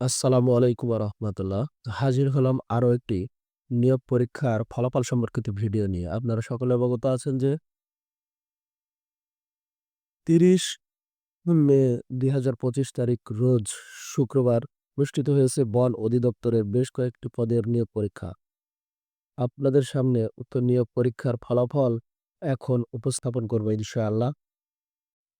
আসসালামু আলাইকুম রহমতুল্লাহ। হাজির হলাম আরও একটি নিয়োগ পরীক্ষার ফলাফল সম্পর্কিত ভিডিও নিয়ে। আপনারা সকলে অবগত আছেন যে তিরিশ মে দুই হাজার পঁচিশ তারিখ রোজ শুক্রবার অনুষ্ঠিত হয়েছে বন অধিদপ্তরের বেশ কয়েকটি পদের নিয়োগ পরীক্ষা। আপনাদের সামনে উক্ত নিয়োগ পরীক্ষার ফলাফল এখন উপস্থাপন করব ইনশাআল্লাহ।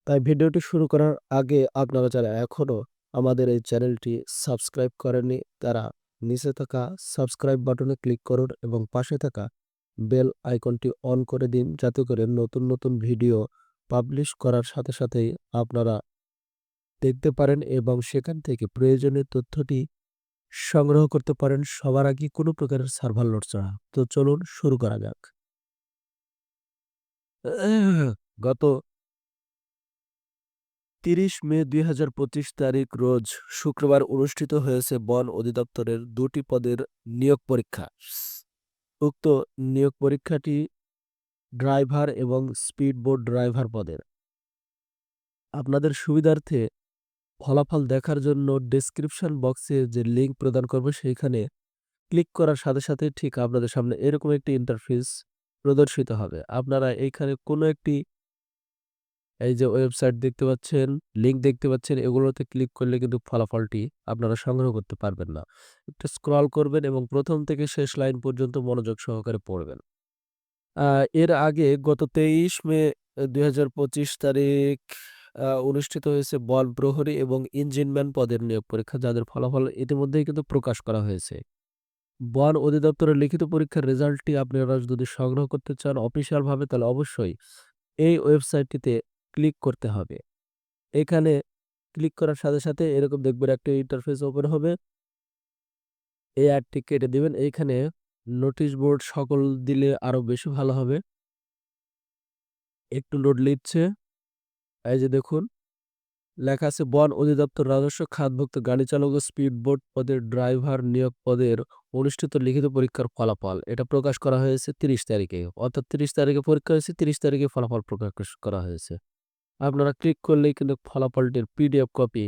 তাই ভিডিওটি শুরু করার আগে আপনারা যারা এখনও আমাদের এই চ্যানেলটি সাবস্ক্রাইব করেননি, তারা নিচে থাকা সাবস্ক্রাইব বাটনে ক্লিক করুন এবং পাশে থাকা বেল আইকনটি অন করে দিন যাতে করে নতুন নতুন ভিডিও পাবলিশ করার সাথে সাথেই আপনারা দেখতে পারেন এবং সেখান থেকে প্রয়োজনীয় তথ্যটি সংগ্রহ করতে পারেন। সবার আগে কোনো প্রকারের সার্ভার লোড ছাড়া। তো চলুন শুরু করা যাক। গত তিরিশ মে দুই হাজার পঁচিশ তারিখ রোজ শুক্রবার অনুষ্ঠিত হয়েছে বন অধিদপ্তরের দুটি পদের নিয়োগ পরীক্ষা। উক্ত নিয়োগ পরীক্ষাটি ড্রাইভার এবং স্পিডবোট ড্রাইভার পদের। আপনাদের সুবিধার্থে ফলাফল দেখার জন্য ডেসক্রিপশন বক্সে যে লিঙ্ক প্রদান করব সেইখানে ক্লিক করার সাথে সাথে ঠিক আপনাদের সামনে এরকম একটি ইন্টারফেস প্রদর্শিত হবে। আপনারা এইখানে কোনো একটি এই যে ওয়েবসাইট দেখতে পাচ্ছেন, লিঙ্ক দেখতে পাচ্ছেন এগুলোতে ক্লিক করলে কিন্তু ফলাফলটি আপনারা সংগ্রহ করতে পারবেন না। একটু স্ক্রল করবেন এবং প্রথম থেকে শেষ লাইন পর্যন্ত মনোযোগ সহকারে পড়বেন। এর আগে গত ২৩ মে ২০২৫ তারিখ অনুষ্ঠিত হয়েছে বল প্রহরী এবং ইঞ্জিনম্যান পদের নিয়োগ পরীক্ষা যাদের ফলাফল ইতিমধ্যেই কিন্তু প্রকাশ করা হয়েছে। বন অধিদপ্তরের লিখিত পরীক্ষার রেজাল্টটি আপনারা যদি সংগ্রহ করতে চান অফিসিয়াল ভাবে তাহলে অবশ্যই এই ওয়েবসাইটটিতে ক্লিক করতে হবে। এখানে ক্লিক করার সাথে, সাথে এরকম দেখবেন একটা ইন্টারফেস ওপেন হবে। এই অ্যাডটি কেটে দিবেন। এইখানে নোটিশ বোর্ড সকল দিলে আরও বেশি ভালো হবে। একটু লোড নিচ্ছে। এই যে দেখুন। লেখা আছে বন অধিদপ্তর রাজস্ব খাতভুক্ত গাড়ি চালক ও স্পিড বোট পদের ড্রাইভার নিয়োগ পদের অনুষ্ঠিত লিখিত পরীক্ষার ফলাফল। এটা প্রকাশ করা হয়েছে ৩০ তারিখে। অর্থাৎ ৩০ তারিখে পরীক্ষা হয়েছে, ৩০ তারিখে ফলাফল প্রকাশ করা হয়েছে। আপনারা ক্লিক করলেই কিন্তু ফলাফলটির পিডিএফ কপি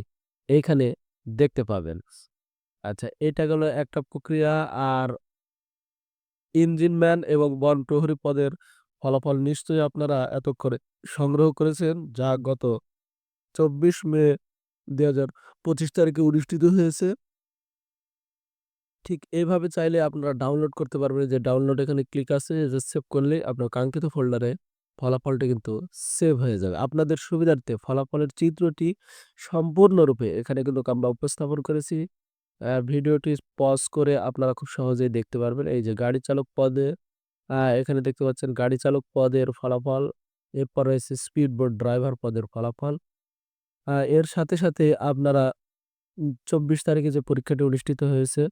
এইখানে দেখতে পাবেন। আচ্ছা এটা গেল একটা প্রক্রিয়া আর ইঞ্জিনম্যান এবং বন প্রহরী পদের ফলাফল নিশ্চয়ই আপনারা এতক্ষণে সংগ্রহ করেছেন, যা গত চব্বিশ মে দুই হাজার পঁচিশ তারিখে অনুষ্ঠিত হয়েছে ঠিক এইভাবে চাইলে আপনারা ডাউনলোড করতে পারবেন, যে ডাউনলোড এখানে ক্লিক আছে যে সেভ করলে আপনার কাঙ্ক্ষিত ফোল্ডারে ফলাফলটি কিন্তু সেভ হয়ে যাবে। আপনাদের সুবিধার্থে ফলাফলের চিত্রটি সম্পূর্ণরূপে এখানে কিন্তু আমরা উপস্থাপন করেছি। ভিডিওটি পজ করে আপনারা খুব সহজেই দেখতে পারবেন। এই যে গাড়ি চালক পদে এখানে দেখতে পাচ্ছেন গাড়ি চালক পদের ফলাফল, এরপর রয়েছে স্পিড বোট ড্রাইভার পদের ফলাফল। এর সাথে সাথে আপনারা চব্বিশ তারিখে যে পরীক্ষাটি অনুষ্ঠিত হয়েছে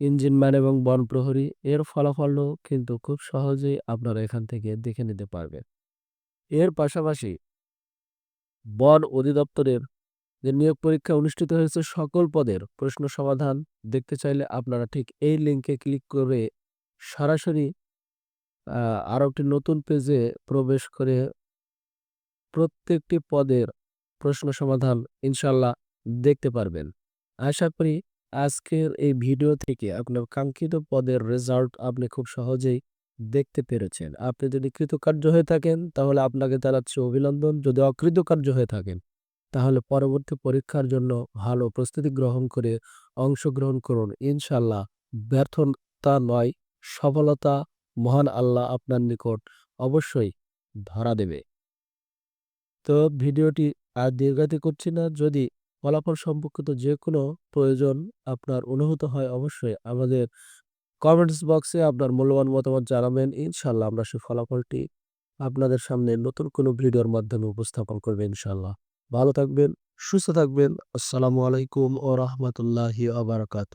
ইঞ্জিনম্যান এবং বন প্রহরী, এর ফলাফলও কিন্তু খুব সহজেই আপনারা এখান থেকে দেখে নিতে পারবেন। এর পাশাপাশি বন অধিদপ্তরের যে নিয়োগ পরীক্ষা অনুষ্ঠিত হয়েছে সকল পদের প্রশ্ন সমাধান দেখতে চাইলে আপনারা ঠিক এই লিঙ্কে ক্লিক করে সরাসরি আরও একটি নতুন পেজে প্রবেশ করে প্রত্যেকটি পদের প্রশ্ন সমাধান ইনশাল্লাহ দেখতে পারবেন। আশা করি আজকের এই ভিডিও থেকে আপনার কাঙ্ক্ষিত পদের রেজাল্ট আপনি খুব সহজেই দেখতে পেরেছেন। আপনি যদি কৃতকার্য হয়ে থাকেন, তাহলে আপনাকে জানাচ্ছি অভিনন্দন। যদি অকৃতকার্য হয়ে থাকেন, তাহলে পরবর্তী পরীক্ষার জন্য ভালো প্রস্তুতি গ্রহণ করে অংশগ্রহণ করুন। ইনশাল্লাহ ব্যর্থতা নয়, সফলতা মহান আল্লাহ আপনার নিকট অবশ্যই ধরা দেবে। তো ভিডিওটি আর দীর্ঘাতি করছি না। যদি ফলাফল সম্পর্কিত যে কোনো প্রয়োজন আপনার অনুভূত হয়, অবশ্যই আমাদের কমেন্টস বক্সে আপনার মূল্যবান মতামত জানাবেন। ইনশাল্লাহ আমরা সেই ফলাফলটি আপনাদের সামনে নতুন কোনো ভিডিওর মাধ্যমে উপস্থাপন করবে ইনশাল্লাহ। ভালো থাকবেন, সুস্থ থাকবেন। আসসালামু আলাইকুম ও রহমতুল্লাহি আবরকাত